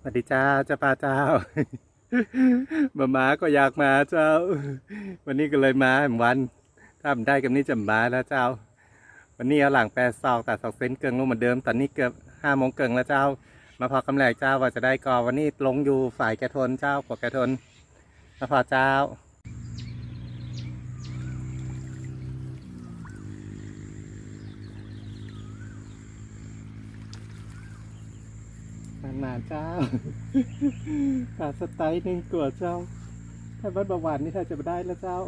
สวัสดีจ้าเจ้าป้าเจ้ามามาก็อยากมาเจ้า วันนี้ก็เลยมาวัน ถ้าผมได้กับนี้จะมาแล้วเจ้า วันนี้เอาหลังแปรซอกตัดสองเซนเกิงลงเหมือนเดิมตอนนี้เกือบห้าโมงเกิงแล้วเจ้า มาพอกำแรกเจ้าว่าจะได้กอวันนี้ลงอยู่ฝ่ายแกทนเจ้าปวกแกทนมาพอเจ้า นานเจ้าขาดสไตล์หนึ่งกวดเจ้า ถ้าวัดเบาหวานนี่ถ้าจะมาได้แล้วเจ้า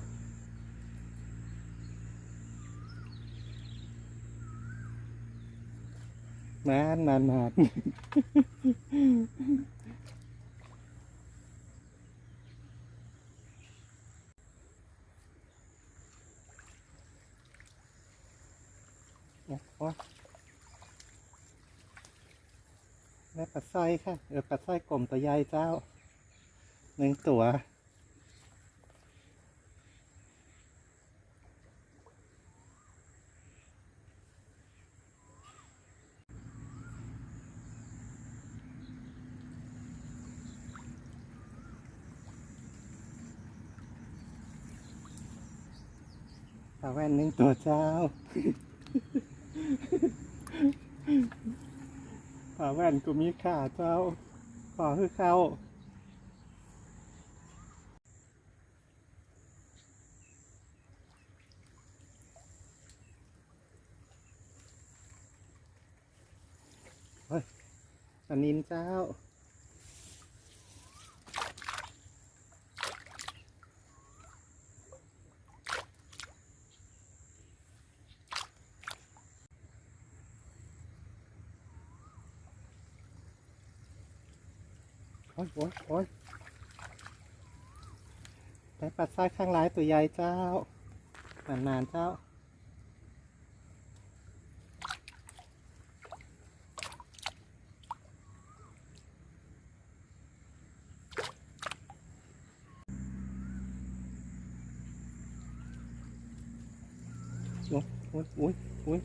นานนานนานโอ๊ย แม่ปัดสร้อยค่ะเออปัดสร้อยกลมตัวใหญ่เจ้าหนึ่งตัว ปลาแว่นหนึ่งตัวเจ้า ปลาแว่นกูมีขาเจ้าขอคือเข้าเฮ้ยอันนินเจ้า อ้ยโอ้ยโอ้ยได้ปัดซ้ายข้างร้ายตัวใหญ่เจ้า นานๆเจ้าโอ้ยโอ้ยโอ้ยโอ้ย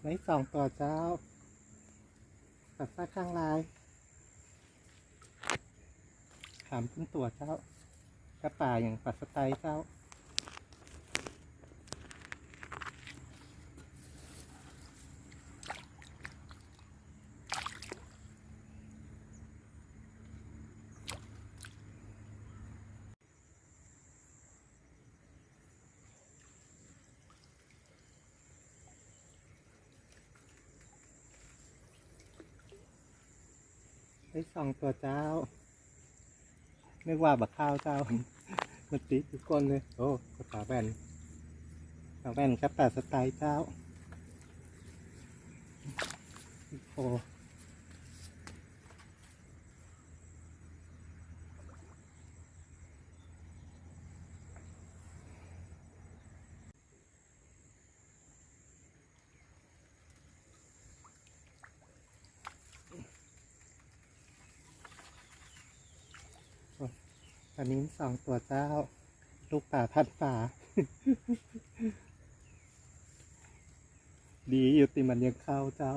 ไว้สองต่อเจ้า ปัดซ้าข้างลายขามขึ้นตัวเจ้ากระป่ายอย่างปัดสไตล์เจ้า ได้สองตัวเจ้านึกว่าบักข้าวเจ้า มันติดทุกคนเลย โอ้กระป๋าแบนกระป๋าแบนกระเป๋าสไตล์เจ้า โอ้ อนนี้สองตัวเจ้า ลูกป่าพันป่า ดีอยู่ติมันยังเข้าเจ้า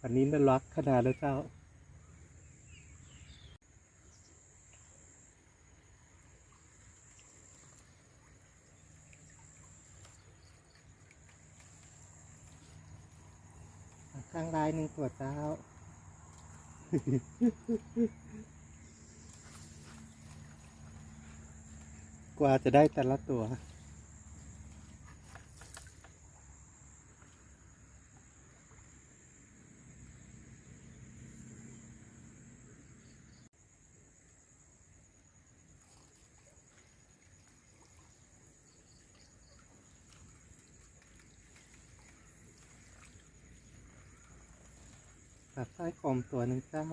วันนี้น่ารักขนาดแล้วเจ้าข้างลายหนึ่งตัวเจ้า กว่าจะได้แต่ละตัว ตัดสร้อยคมตัวหนึ่งเจ้า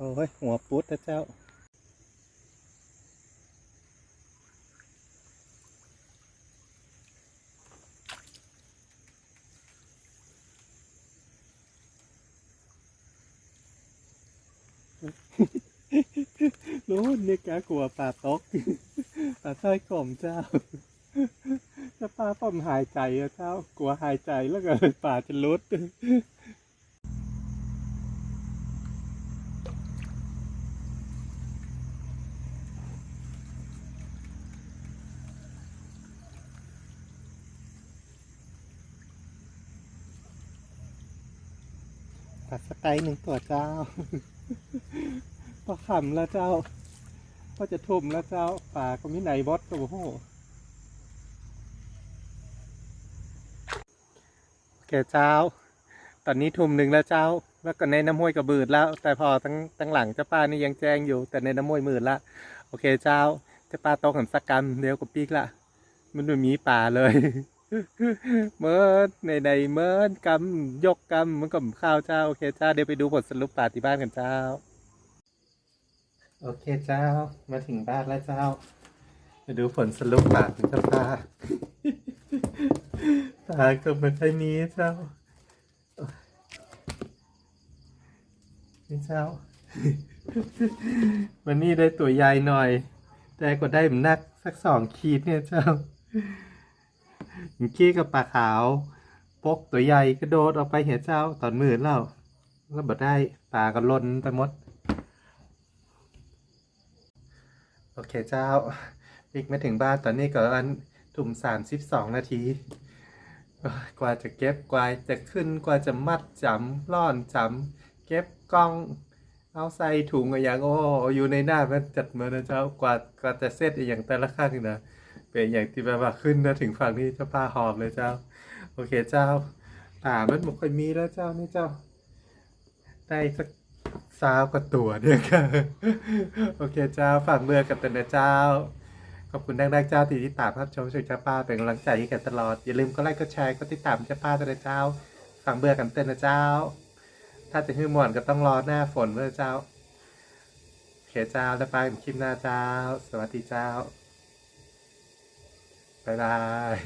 โอ้ยหัวปุ๊ดนะเจ้ารู้นี่ยแกกลัวป่าตกป่าใต้กล่อมเจ้าจะป่าต้อมหายใจอะเจ้า กลัวหายใจแล้วก็ป่าจะลุด ปลาสไกหนึ่งตัวเจ้าปลาขำแล้วเจ้า ก็จะทุ่มแล้วเจ้าป่าก็มีไหนบอสก็โอ้โหโอเคเจ้า ตอนนี้ทุ่มหนึ่งแล้วเจ้า แล้วก็ในน้ำห้วยกระบืดแล้ว แต่พอตั้งตั้งหลังเจ้าป้านี่ยังแจ้งอยู่ แต่ในน้ำห้วยมืดละ โอเคเจ้า เจ้าป้าโตกันสักกำเดียวกับปีกละ มันไม่มีป่าเลย เมื่อในในเมื่อกำยกกำมันก็ข้าวเจ้า โอเคเจ้าเดี๋ยวไปดูผลสรุปป่าที่บ้านกันเจ้า โอเคเจ้า มาถึงบ้านแล้วเจ้ามาดูผลสรุปป่าของเจ้าปาป่าก็ไม่ค่อยมีเจ้านี่เจ้า วันนี้ได้ตัวใหญ่หน่อย แต่ก็ได้มันนักสักสองขีดเนี่ยเจ้า เมื่อกี้กับปลาขาวปกตัวใหญ่กระโดดออกไปเห็นเจ้าตอนมืดแล้วแล้วบ่ได้ปลาก็ล่นไปหมด โอเคเจ้าปิกมาถึงบ้านตอนนี้ก็อันทุ่มสามสิบสองนาที กว่าจะเก็บกว่าจะขึ้นกว่าจะมัดจำร่อนจำเก็บกล้อง เอาใส่ถุงอะอย่างโอ้อยู่ในหน้ามันจัดเหมือนนะเจ้ากว่ากว่าจะเสร็จอย่างแต่ละข้างนะ เป็นอย่างที่แบบว่าขึ้นนะถึงฝั่งนี้เจ้าป้าหอบเลยเจ้า โอเคเจ้าป่ามันไม่ค่อยมีแล้วเจ้านี่เจ้า ได้สักสาวกว่าตัวเนี่ยค่ะโอเคเจ้าฝากเบื่อกับตันนะเจ้า ขอบคุณดังๆเจ้าที่ติดตามรับชมช่วยเจ้าป้าเป็นกำลังใจให้กันตลอด อย่าลืมก็ไลค์ก็แชร์ก็ติดตามเจ้าป้าตันนะเจ้าฝากเบื่อกันเต้นนะเจ้า ถ้าจะฮื้อหมวนก็ต้องรอหน้าฝนเมื่อเจ้า โอเคเจ้าแล้วไปคลิปหน้าเจ้า สวัสดีเจ้า บ๊ายบาย